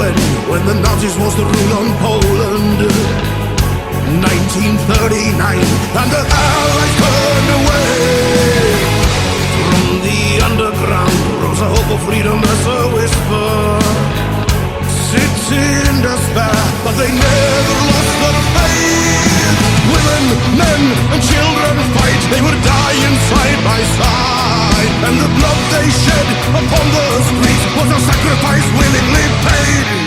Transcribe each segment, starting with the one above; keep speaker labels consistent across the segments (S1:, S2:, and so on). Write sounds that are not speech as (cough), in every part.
S1: when when the Nazis was the rule on Poland. 1939, and the Allies turned away. From the underground rose a hope of freedom as a whisper. Sitting in despair, but they never lost their faith. Women, men, and children fight, they were dying side by side. And the blood they shed upon the streets was a sacrifice willingly need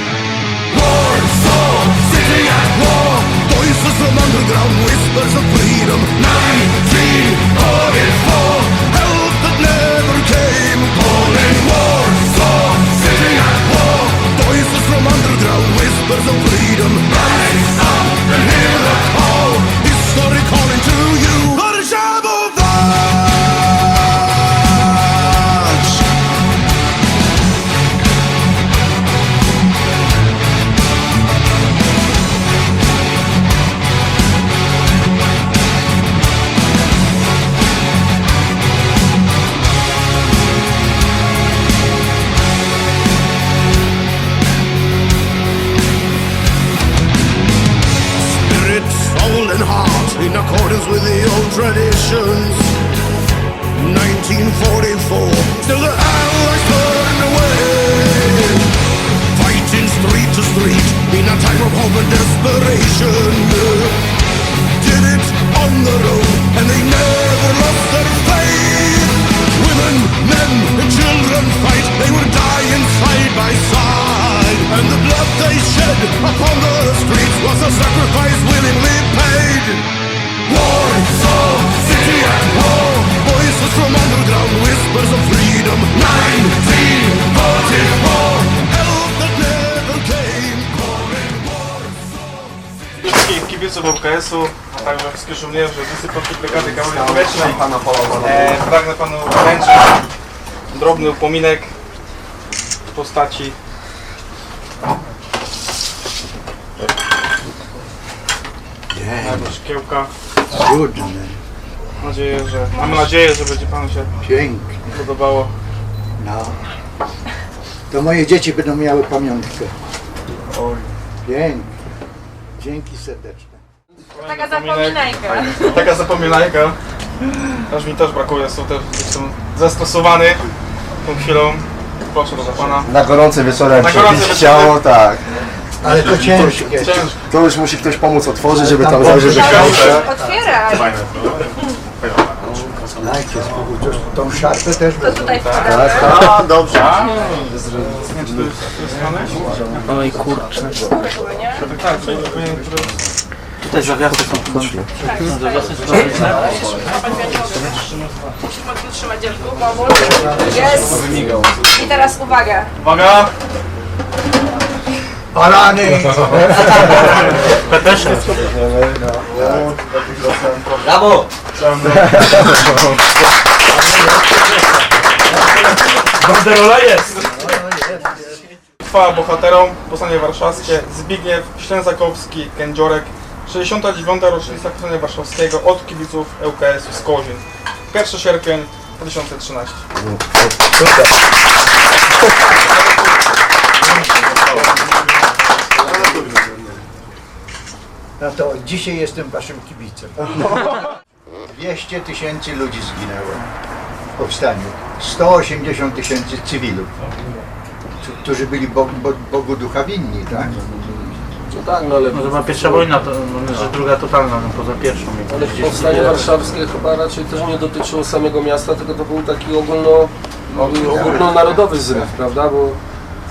S1: in with the old traditions. 1944, still the Allies turned away. Fighting street to street in a time of hope and desperation. Did it on their own, and they never whispers of freedom. 1944, help that never came, calling Warsaw.
S2: wszystkich kibiców ŁKS-u, a także wszystkich żołnierzy Listy Polskiej Brygady Karolinii Powietrznej. E, pragnę Panu wręczyć drobny upominek w postaci mojego szkiełka.
S3: Cudne,
S2: Mam nadzieję, że, mamy nadzieję, że będzie Panu się
S3: piękne.
S2: podobało.
S3: No. To moje dzieci będą miały pamiątkę. Pięknie. Dzięki serdeczne.
S4: Taka zapominajka.
S2: Taka zapominajka. Aż mi też brakuje, są też, jestem zestresowany tą chwilą. Proszę do Pana.
S5: Na gorący wieczorem
S2: Na
S5: przebić
S2: gorący wieczorem.
S5: chciało, tak.
S3: Ale to ciężkie.
S2: Ciężko.
S5: To już musi ktoś pomóc otworzyć, żeby tam zajrzeć do
S3: pomóc.
S5: środka.
S4: Otwieraj.
S3: Dajcie spokój. To- Tą szarpę też
S4: To tutaj wkładamy.
S5: A, dobrze.
S6: Oj kurczę.
S2: Tak, czyli powinien, który...
S6: Tutaj zawiasy są potrzebne. Zawiasy są
S4: Musimy przytrzymać dziecku, pomóc. Jest. I teraz uwaga.
S2: Uwaga!
S3: Barany!
S6: Brawo! Banderola jest!
S2: Chwała bohaterom, Powstanie Warszawskie, Zbigniew Ślęzakowski, Kędziorek, 69. rocznica Powstania Warszawskiego od kibiców ŁKS z Kozin. 1 sierpień 2013.
S3: No to dzisiaj jestem waszym kibicem. (laughs) 200 tysięcy ludzi zginęło w powstaniu. 180 tysięcy cywilów, którzy byli Bogu, Bo- Bogu ducha winni, tak?
S6: Może była pierwsza wojna, to, no, że druga totalna, no poza pierwszą.
S7: Ale powstanie warszawskie chyba raczej też nie dotyczyło samego miasta, tylko to był taki ogólno, ogólnonarodowy zryw, prawda? Bo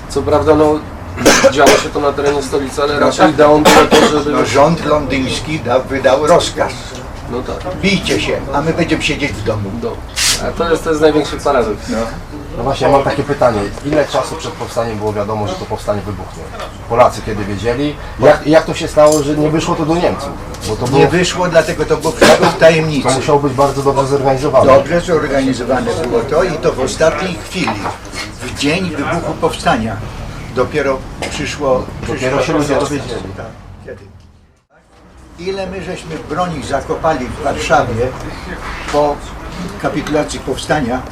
S7: co prawda no, działo się to na terenie stolicy, ale raczej ideą było to, żeby...
S3: No, rząd londyński da, wydał rozkaz.
S7: No tak,
S3: Bijcie się, a my będziemy siedzieć w domu.
S7: do. A to jest, to jest największy paradoks.
S5: No właśnie, ja mam takie pytanie. Ile czasu przed powstaniem było wiadomo, że to powstanie wybuchnie? Polacy kiedy wiedzieli? Jak, jak to się stało, że nie wyszło to do Niemców? Bo to, było,
S3: Nie wyszło, dlatego to było w tajemnicy.
S5: to musiało być bardzo dobrze zorganizowane.
S3: Dobrze zorganizowane było to i to w ostatniej chwili, w dzień wybuchu powstania, dopiero przyszło...
S5: Dopiero
S3: przyszło
S5: się ludzie dowiedzieli.
S3: Tak, kiedy? Ile my żeśmy broni zakopali w Warszawie po kapitulacji powstania,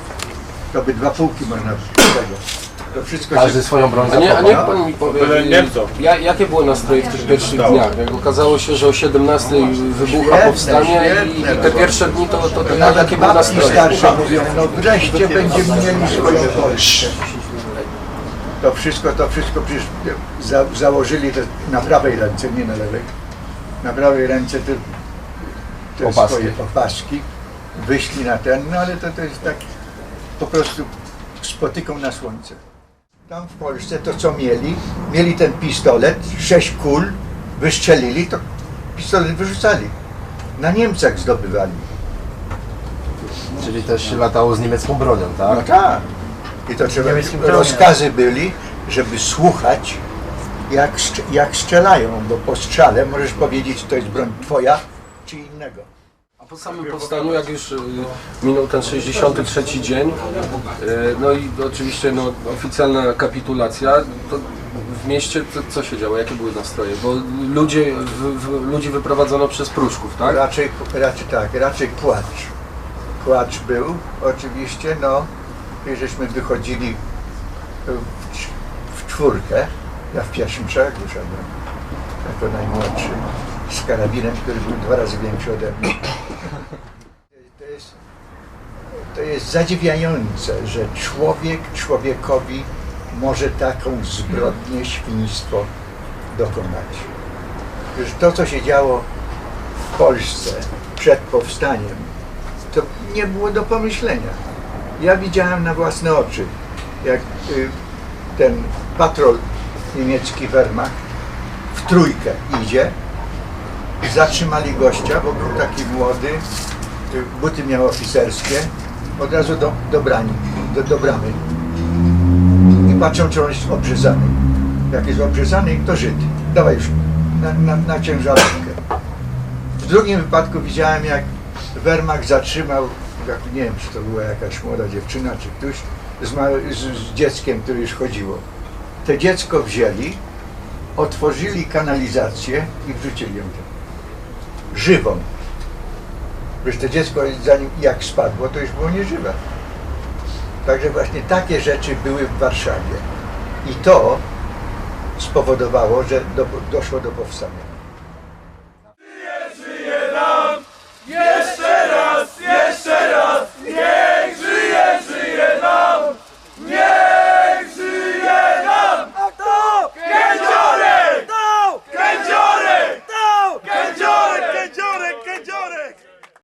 S3: to by dwa pułki można tego. To wszystko
S5: Każdy
S3: się...
S5: swoją broń
S7: A, nie, a niech pan mi powie, ja, jakie były nastroje w tych pierwszych dniach? Jak okazało się, że o 17 wybucha powstanie i, i te pierwsze dni to, to, to
S3: Nawet
S7: jakie były nastroje?
S3: starsze mówią, no wreszcie będziemy mieli swoją Polskę. To wszystko, to wszystko przecież za, założyli to na prawej ręce, nie na lewej. Na prawej ręce te, te
S5: Opaski.
S3: swoje opaski. Wyszli na ten, no ale to, to jest tak po prostu spotyką na słońce. Tam w Polsce to co mieli? Mieli ten pistolet, sześć kul, wystrzelili, to pistolet wyrzucali. Na Niemcach zdobywali.
S5: Czyli też latało z niemiecką bronią,
S3: No
S5: tak?
S3: I to trzeba, rozkazy byli, żeby słuchać jak, jak strzelają, bo po strzale możesz powiedzieć, czy to jest broń twoja, czy innego.
S7: A po samym powstaniu, jak już y, minął ten 63 dzień, y, no i oczywiście no, oficjalna kapitulacja, to w mieście to, co się działo? Jakie były nastroje? Bo ludzie, w, w, ludzi wyprowadzono przez Pruszków, tak?
S3: Raczej, raczej tak, raczej płacz. Płacz był, oczywiście, no i żeśmy wychodzili w, w czwórkę, ja w pierwszym szeregu szedłem, jako najmłodszy, z karabinem, który był dwa razy większy ode mnie. To jest, to jest zadziwiające, że człowiek człowiekowi może taką zbrodnię, świństwo dokonać. Już to, co się działo w Polsce przed powstaniem, to nie było do pomyślenia. Ja widziałem na własne oczy, jak y, ten patrol niemiecki Wehrmacht w trójkę idzie, zatrzymali gościa, bo był taki młody, y, buty miał oficerskie, od razu do, do brani, do, do bramy. I patrzą, czy on jest obrzezany. Jak jest obrzezany, to Żyd. Dawaj już na, na, na ciężarówkę. W drugim wypadku widziałem, jak Wehrmacht zatrzymał, jak, nie wiem, czy to była jakaś młoda dziewczyna, czy ktoś, z, z, dzieckiem, które już chodziło. Te dziecko wzięli, otworzyli kanalizację i wrzucili ją tam. Żywą. Wiesz, to dziecko, zanim jak spadło, to już było nieżywe. Także właśnie takie rzeczy były w Warszawie. I to spowodowało, że do, doszło do powstania.